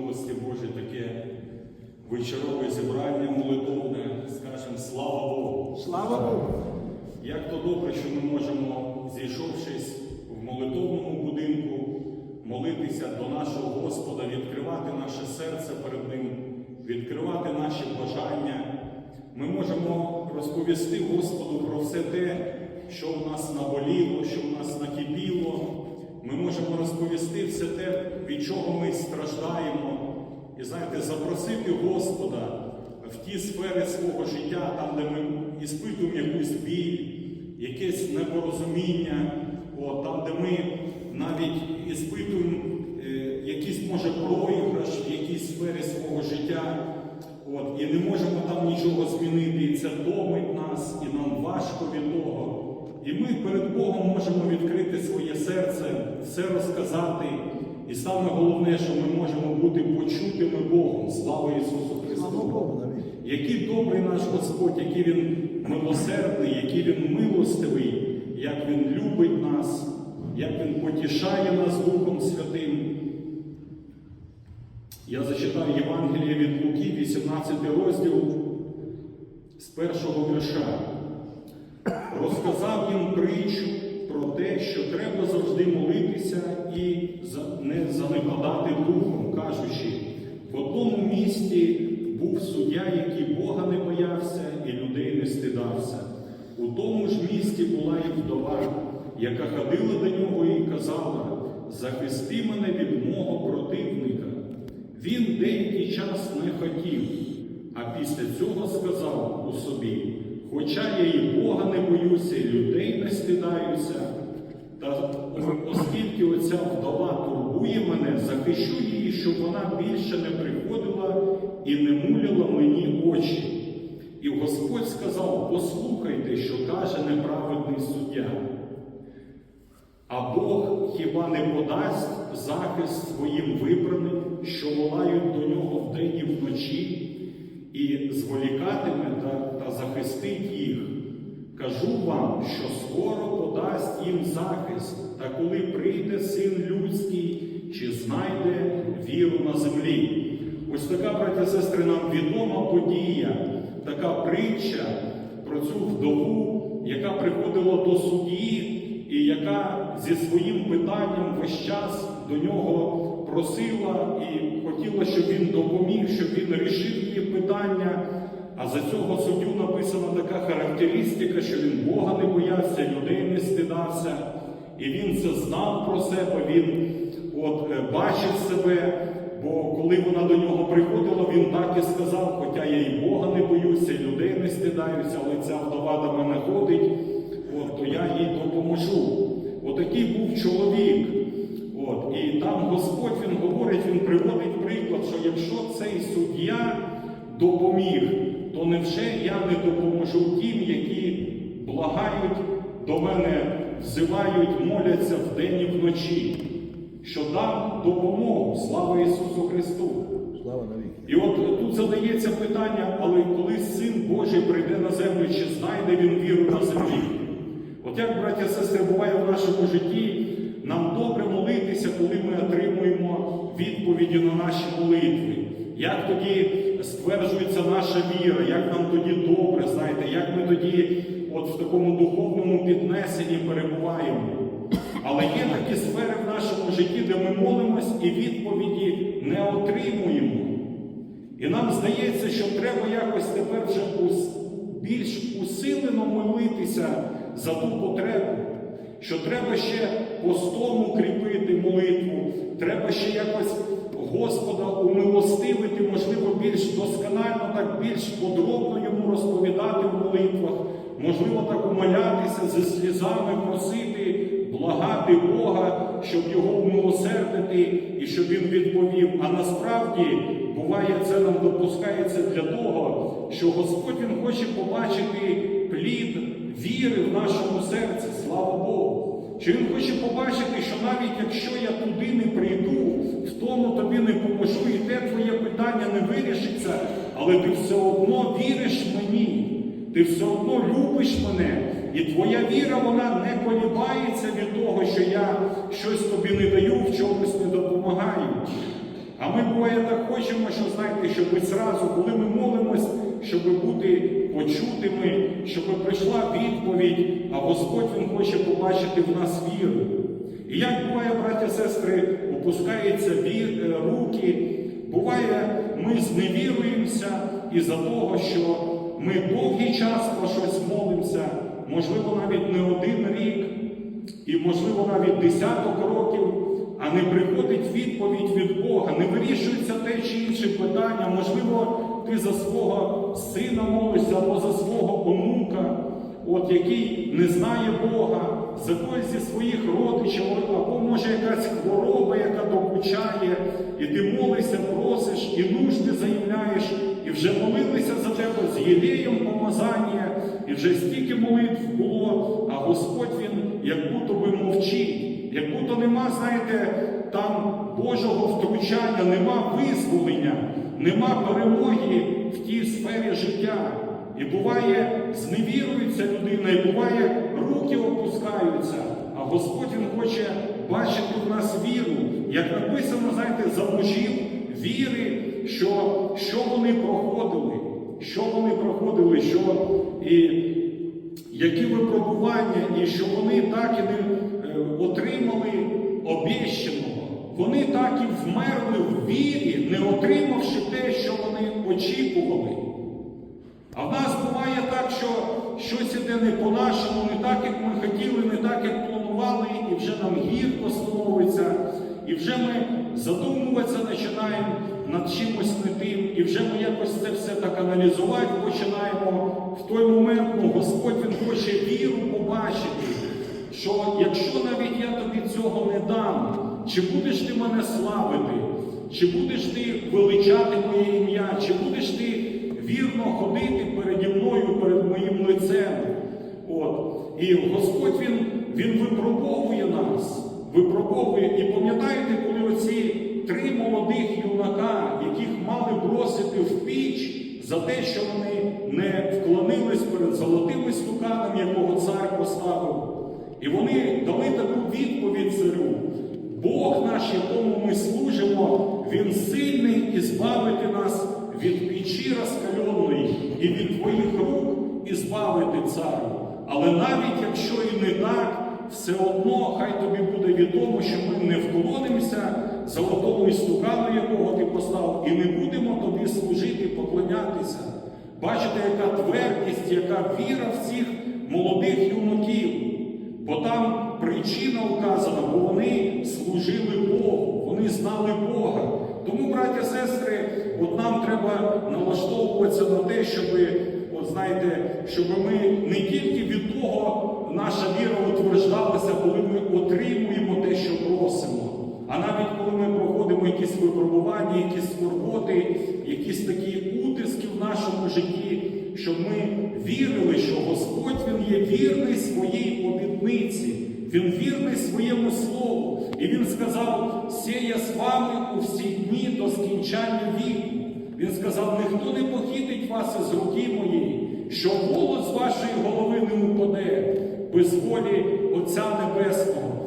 Милості Божі таке вечорове зібрання молитовне, скажемо слава Богу. Слава Богу! Як то добре, що ми можемо, зійшовшись в молитовному будинку, молитися до нашого Господа, відкривати наше серце перед Ним, відкривати наші бажання. Ми можемо розповісти Господу про все те, що в нас наболіло, що в нас накипіло. Ми можемо розповісти все те, від чого ми страждаємо. І знаєте, запросити Господа в ті сфери свого життя, там, де ми іспитуємо якусь біль, якесь непорозуміння, от, там, де ми навіть іспитуємо е, якийсь, може, проіграш в якійсь сфері свого життя. От, і не можемо там нічого змінити, і це томить нас, і нам важко від того. І ми перед Богом можемо відкрити своє серце, все розказати. І саме головне, що ми можемо бути почутими Богом. Слава Ісусу Христу! Який добрий наш Господь, який Він милосердний, який Він милостивий, як Він любить нас, як Він потішає нас Духом Святим. Я зачитаю Євангеліє від Луки, 18 розділ з першого вірша. Розказав їм притчу про те, що треба завжди молитися і не занепадати духом, кажучи, в одному місті був суддя, який Бога не боявся і людей не стидався. У тому ж місті була і вдова, яка ходила до нього і казала: Захисти мене від мого противника. Він деякий час не хотів, а після цього сказав у собі: Хоча я і Бога не боюся, і людей не стидаюся, та оскільки оця вдова турбує мене, захищу її, щоб вона більше не приходила і не муляла мені очі. І Господь сказав: Послухайте, що каже неправедний суддя. А Бог хіба не подасть захист своїм вибраним, що волають до нього вдень і вночі, і зволікатиме та, та захистить їх? Кажу вам, що скоро подасть їм захист, та коли прийде син людський, чи знайде віру на землі. Ось така, браття сестри, нам відома подія, така притча про цю вдову, яка приходила до судді і яка зі своїм питанням весь час до нього просила і хотіла, щоб він допоміг, щоб він рішив її питання. А за цього суддю написана така характеристика, що він Бога не боявся, людей не стидався, і він це знав про себе, він от, е, бачив себе. Бо коли вона до нього приходила, він так і сказав, хоча я і Бога не боюся, і людей не стидаюся, але ця вдова до мене ходить, от, то я їй допоможу. Отакий був чоловік. І там Господь він говорить, він приводить приклад, що якщо цей суддя допоміг, то невже я не допоможу тим, які благають до мене, взивають, моляться вдень і вночі, що дам допомогу, слава Ісусу Христу. І от тут задається питання, але коли Син Божий прийде на землю, чи знайде він віру на землі? От як, браття і сестри, буває в нашому житті, нам добре молитися, коли ми отримуємо відповіді на наші молитви. Як тоді стверджується наша віра, як нам тоді добре, знаєте, як ми тоді от в такому духовному піднесенні перебуваємо. Але є такі сфери в нашому житті, де ми молимось і відповіді не отримуємо. І нам здається, що треба якось тепер вже більш усилено молитися за ту потребу, що треба ще постом укріпити молитву, треба ще якось Господа умилостивити, можливо, більш досконально, так більш подробно йому розповідати в молитвах, можливо, так умолятися зі слізами, просити, благати Бога, щоб його умилосердити і щоб він відповів. А насправді буває, це нам допускається для того, що Господь Він хоче побачити плід віри в нашому серці, слава Богу. Що Він хоче побачити, що навіть якщо я туди не прийду, в тому тобі не поможу, і те твоє питання не вирішиться, але ти все одно віриш мені, ти все одно любиш мене, і твоя віра вона не колібається від того, що я щось тобі не даю, в чомусь не допомагаю. А ми буває так хочемо, що знаєте, щоб зразу, коли ми молимось, щоб бути почутими, щоб прийшла відповідь, а Господь Він хоче побачити в нас віру. І як буває, браті і сестри, опускаються е, руки, буває, ми зневіруємося із-за того, що ми довгий час про щось молимося, можливо, навіть не один рік, і, можливо, навіть десяток років, а не приходить відповідь від Бога, не вирішується те чи інше питання. Можливо, ти за свого сина молишся або за свого онука, от який не знає Бога, за когось зі своїх родичів, або може якась хвороба, яка докучає, і ти молишся, просиш, і нужди заявляєш, і вже молилися за тебе з єлеєм помазання, і вже стільки молитв було, а Господь він як будто би мовчить, як будто нема, знаєте, там Божого втручання, нема визволення, нема перемоги в тій сфері життя. І буває, зневірується людина, і буває, руки опускаються. А Господь Він хоче бачити в нас віру. Як написано, знаєте, за мужів віри, що, що вони проходили, що вони проходили, що і які випробування, і що вони так і не е, отримали обіщеного. Вони так і вмерли в вірі, не отримавши те, що вони очікували. А в нас буває так, що щось іде не по-нашому, не так, як ми хотіли, не так, як планували, і вже нам гірко становиться, і вже ми задумуватися починаємо над чимось не тим, і вже ми якось це все так аналізувати починаємо. В той момент ну, Господь Він хоче віру побачити, що якщо навіть я тобі цього не дам, чи будеш ти мене славити, чи будеш ти величати моє ім'я, чи будеш ти вірно ходити переді мною, перед моїм лицем. От. І Господь Він, Він випробовує нас, випробовує. І пам'ятаєте, коли оці три молодих юнака, яких мали бросити в піч за те, що вони не вклонились перед золотим стуканом, якого цар поставив. І вони дали таку відповідь царю. Бог наш, якому ми служимо, Він сильний і збавити нас від печі розкальоної і від твоїх рук і збавити царю. Але навіть якщо і не так, все одно хай тобі буде відомо, що ми не вклонимося золотому істукану, якого ти поставив, і не будемо тобі служити, поклонятися. Бачите, яка твердість, яка віра в цих молодих юнаків. Бо там причина вказана, бо вони служили Богу, вони знали Бога. Тому, браття сестри, от нам треба налаштовуватися на те, щоб, от знаєте, щоб ми не тільки від того наша віра утверждалася, коли ми отримуємо те, що просимо. А навіть коли ми проходимо якісь випробування, якісь скорботи, якісь такі утиски в нашому житті, щоб ми вірили, що Господь Він є вірний своїй обітниці, Він вірний своєму слову. І Він сказав, сіє з вами у всі дні до скінчання віку. Він сказав, ніхто не похитить вас із руки моєї, що голос вашої голови не упаде без волі Отця Небесного.